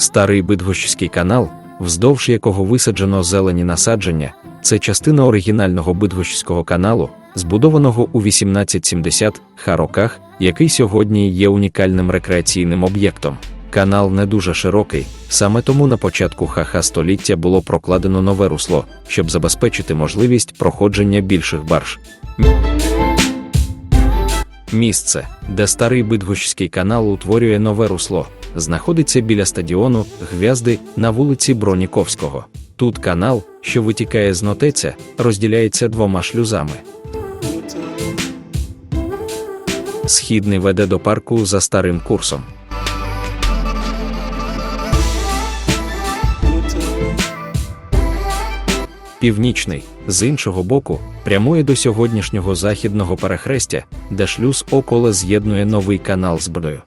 Старий Бидгощський канал, вздовж якого висаджено зелені насадження, це частина оригінального Бидгощського каналу, збудованого у 1870 ха роках, який сьогодні є унікальним рекреаційним об'єктом. Канал не дуже широкий, саме тому на початку ха-ха століття було прокладено нове русло, щоб забезпечити можливість проходження більших барж. Місце, де старий Бидгощський канал утворює нове русло, знаходиться біля стадіону Гвязди на вулиці Броніковського. Тут канал, що витікає з нотеця, розділяється двома шлюзами. Східний веде до парку за старим курсом. Північний, з іншого боку, прямує до сьогоднішнього західного перехрестя, де шлюз около з'єднує новий канал з Брдою.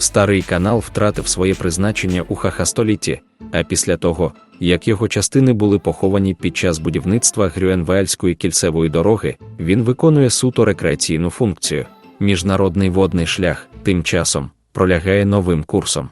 Старий канал втратив своє призначення у ха-ха-столітті, а після того, як його частини були поховані під час будівництва Грюенвельської кільцевої дороги, він виконує суто рекреаційну функцію. Міжнародний водний шлях тим часом пролягає новим курсом.